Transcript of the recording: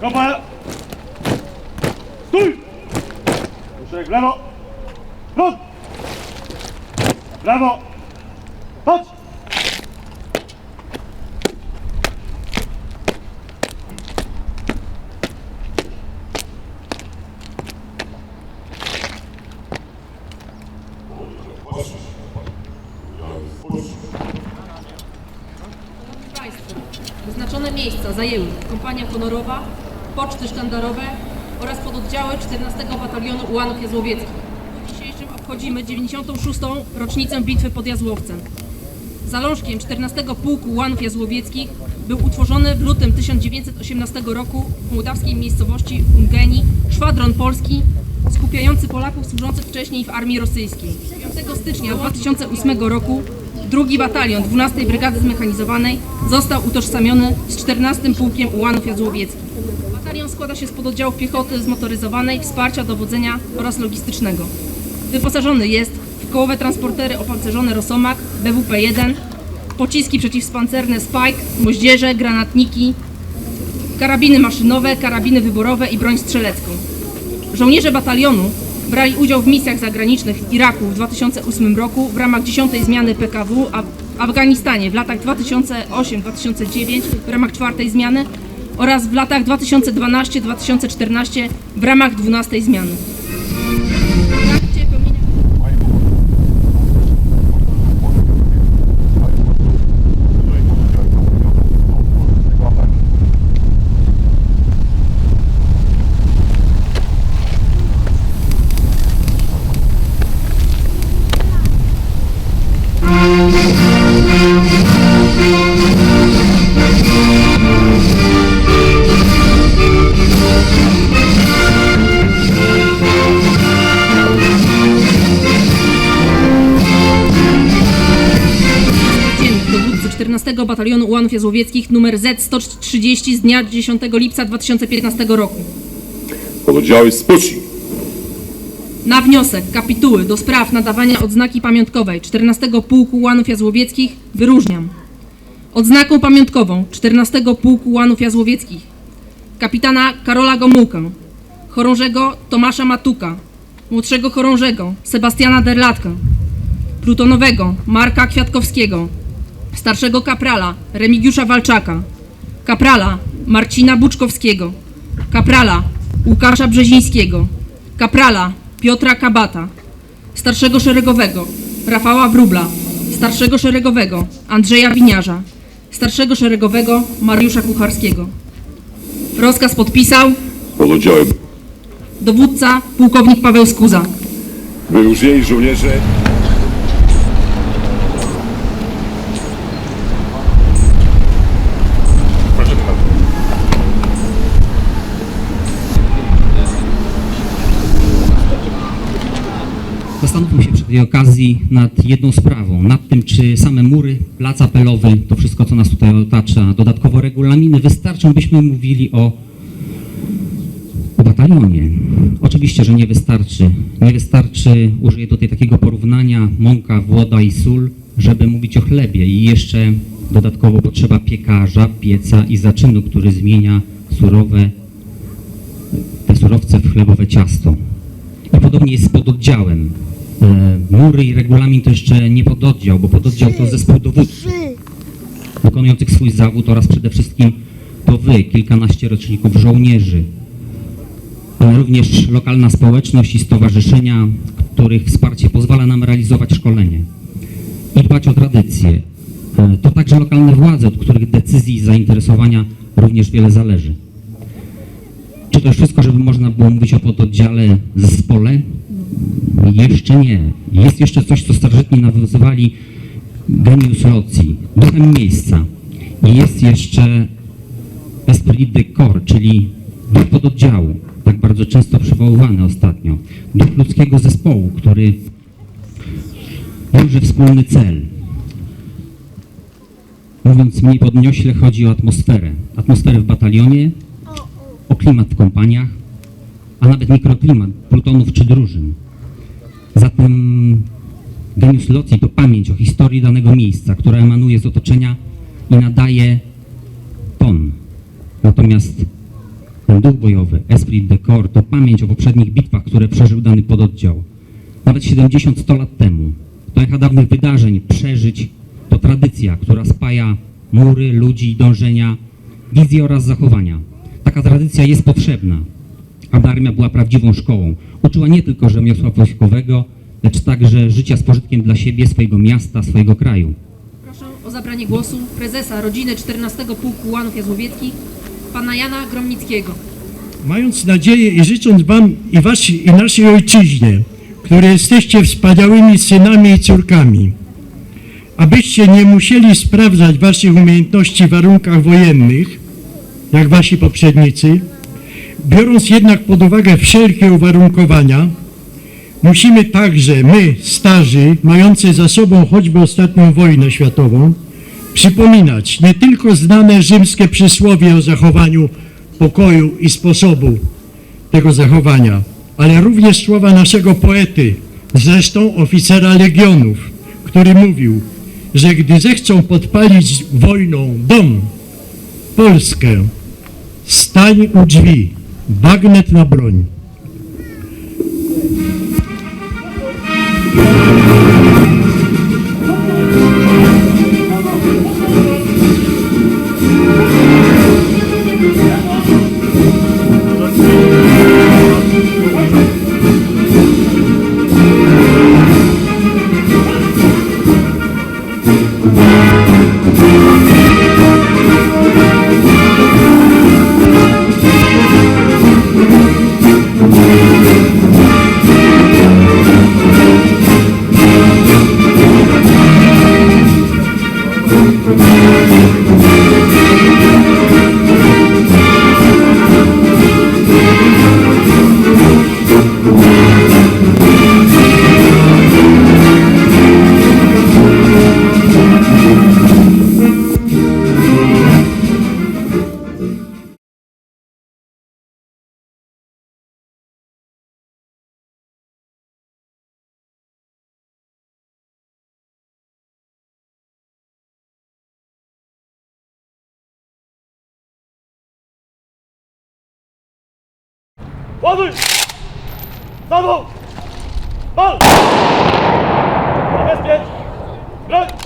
Kopę! Stój! Ruszek lewo! Front! Lewo! Chodź! Wyznaczone miejsca zajęły kompania honorowa, poczty sztandarowe oraz pododdziały 14 Batalionu Ułanów Jazłowieckich. W dzisiejszym obchodzimy 96. rocznicę bitwy pod Jazłowcem. Zalążkiem 14 Pułku Ułanów Jazłowieckich był utworzony w lutym 1918 roku w mołdawskiej miejscowości Ungeni szwadron polski skupiający Polaków służących wcześniej w armii rosyjskiej. 5 stycznia 2008 roku drugi batalion 12 Brygady Zmechanizowanej został utożsamiony z 14 Pułkiem Ułanów Jazłowieckich. Batalion składa się z pododdziałów piechoty zmotoryzowanej, wsparcia dowodzenia oraz logistycznego. Wyposażony jest w kołowe transportery opancerzone Rosomak BWP-1, pociski przeciwpancerne Spike, moździerze, granatniki, karabiny maszynowe, karabiny wyborowe i broń strzelecką. Żołnierze batalionu brali udział w misjach zagranicznych Iraku w 2008 roku w ramach 10 zmiany PKW, a w Afganistanie w latach 2008-2009 w ramach 4 zmiany oraz w latach 2012-2014 w ramach 12 zmiany. Batalionu Ułanów Jazłowieckich numer Z-130 z dnia 10 lipca 2015 roku. Pododdziały spocznij. Na wniosek kapituły do spraw nadawania odznaki pamiątkowej 14 Pułku Łanów Jazłowieckich wyróżniam odznaką pamiątkową 14 Pułku Łanów Jazłowieckich kapitana Karola Gomułkę, chorążego Tomasza Matuka, młodszego chorążego Sebastiana Derlatka, plutonowego Marka Kwiatkowskiego, starszego kaprala Remigiusza Walczaka, kaprala Marcina Buczkowskiego, kaprala Łukasza Brzezińskiego, kaprala Piotra Kabata, starszego szeregowego Rafała Wróbla, starszego szeregowego Andrzeja Winiarza, starszego szeregowego Mariusza Kucharskiego. Rozkaz podpisał Pododdziałem dowódca pułkownik Paweł Skuza. wyróżnieni żołnierze Zastanówmy się przy tej okazji nad jedną sprawą, nad tym, czy same mury, plac apelowy, to wszystko, co nas tutaj otacza, dodatkowo regulaminy wystarczą, byśmy mówili o, o batalionie. Oczywiście, że nie wystarczy. Nie wystarczy, użyję tutaj takiego porównania, mąka, woda i sól, żeby mówić o chlebie i jeszcze dodatkowo potrzeba piekarza, pieca i zaczynu, który zmienia surowe, te surowce w chlebowe ciasto. I podobnie jest z pododdziałem. Mury i regulamin to jeszcze nie pododdział, bo pododdział to zespół dowódców wykonujących swój zawód oraz przede wszystkim to wy, kilkanaście roczników żołnierzy, ale również lokalna społeczność i stowarzyszenia, których wsparcie pozwala nam realizować szkolenie i dbać o tradycje. E, To także lokalne władze, od których decyzji i zainteresowania również wiele zależy. Czy to już wszystko, żeby można było mówić o pododdziale zespole? Jeszcze nie. Jest jeszcze coś, co starożytni nazywali genius loci, duchem miejsca. I jest jeszcze esprit de corps, czyli duch pododdziału, tak bardzo często przywoływany ostatnio. Duch ludzkiego zespołu, który wiąże wspólny cel. Mówiąc mniej podniośle, chodzi o atmosferę. Atmosferę w batalionie, o klimat w kompaniach, a nawet mikroklimat plutonów czy drużyn. Zatem genius loci to pamięć o historii danego miejsca, która emanuje z otoczenia i nadaje ton. Natomiast ten duch bojowy, esprit de corps, to pamięć o poprzednich bitwach, które przeżył dany pododdział. Nawet 70-100 lat temu. To echa dawnych wydarzeń, przeżyć, to tradycja, która spaja mury, ludzi, dążenia, wizje oraz zachowania. Taka tradycja jest potrzebna, aby armia była prawdziwą szkołą. Uczyła nie tylko rzemiosła wojskowego, lecz także życia z pożytkiem dla siebie, swojego miasta, swojego kraju. Proszę o zabranie głosu prezesa rodziny 14 Pułku Ułanów Jazłowieckich, pana Jana Gromnickiego. Mając nadzieję i życząc Wam i, wasi, i naszej ojczyźnie, które jesteście wspaniałymi synami i córkami, abyście nie musieli sprawdzać Waszych umiejętności w warunkach wojennych, jak Wasi poprzednicy, biorąc jednak pod uwagę wszelkie uwarunkowania, musimy także my, starzy, mający za sobą choćby ostatnią wojnę światową, przypominać nie tylko znane rzymskie przysłowie o zachowaniu pokoju i sposobu tego zachowania, ale również słowa naszego poety, zresztą oficera legionów, który mówił, że gdy zechcą podpalić wojną dom, Polskę, stań u drzwi, bagnet na broń. Ładuj! Za mną! Bal! Zabezpiecz! Broń!